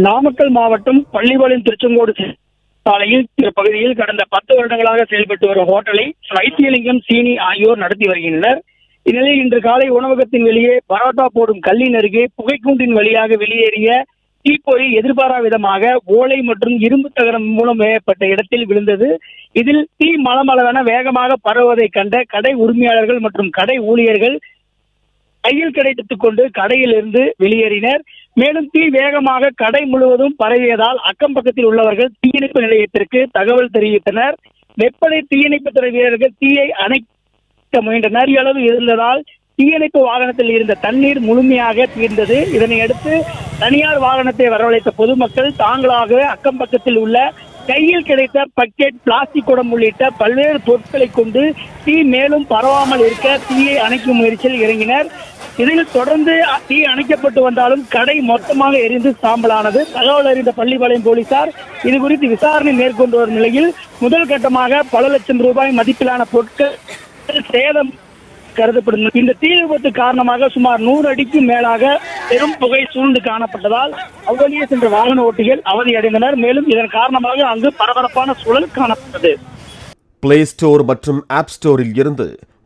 நாமக்கல் மாவட்டம் பள்ளிபாளையம் திருச்செங்கோடு சாலையில் பகுதியில் கடந்த பத்து வருடங்களாக செயல்பட்டு வரும் ஹோட்டலை வைத்தியலிங்கம் சீனி ஆகியோர் நடத்தி வருகின்றனர். இந்நிலையில் இன்று காலை உணவகத்தின் வெளியே பரோட்டா போடும் கல்லின் அருகே புகைக்கூண்டின் வழியாக வெளியேறிய தீப்பொறி எதிர்பாரா விதமாக ஓலை மற்றும் இரும்பு தகரம் மூலம் வேயப்பட்ட இடத்தில் விழுந்தது. இதில் தீ மலமளவென வேகமாக பரவுவதை கண்ட கடை உரிமையாளர்கள் மற்றும் கடை ஊழியர்கள் கையில் கிடைத்துக் கொண்டு கடையில் இருந்து வெளியேறினர். மேலும் தீ வேகமாக கடை முழுவதும் பரவியதால் அக்கம் பக்கத்தில் உள்ளவர்கள் தீயணைப்பு நிலையத்திற்கு தகவல் தெரிவித்தனர். வெப்படை தீயணைப்பு துறை வீரர்கள் தீயை அணைக்க முயன்றனர். அளவு இருந்ததால் தீயணைப்பு வாகனத்தில் இருந்த தண்ணீர் முழுமையாக தீர்ந்தது. இதனையடுத்து தனியார் வாகனத்தை வரவழைத்த பொதுமக்கள் தாங்களாகவே அக்கம் பக்கத்தில் உள்ள கையில் கிடைத்த பக்கெட் பிளாஸ்டிக் குடம் உள்ளிட்ட பல்வேறு பொருட்களை கொண்டு தீ மேலும் பரவாமல் இருக்க தீயை அணைக்கும் முயற்சியில் இறங்கினர். இதில் தொடர்ந்து தீ அணைக்கப்பட்டு வந்தாலும் கடை மொத்தமாக எரிந்து சாம்பலானது. தகவல் அறிந்த பள்ளிப்பாளையம் போலீசார் இது குறித்து விசாரணை மேற்கொண்டு வரும் நிலையில் முதல் கட்டமாக பல லட்சம் ரூபாய் மதிப்பிலான பொருட்கள் சேதம் கருதப்படும். இந்த தீ விபத்து காரணமாக சுமார் நூறு அடிக்கும் மேலாக பெரும் புகை சூழ்ந்து காணப்பட்டதால் அவ்வழியே சென்ற வாகன ஓட்டிகள் அவதியடைந்தனர். மேலும் இதன் காரணமாக அங்கு பரபரப்பான சூழல் காணப்பட்டது. பிளே ஸ்டோர் மற்றும் ஆப் ஸ்டோரில் இருந்து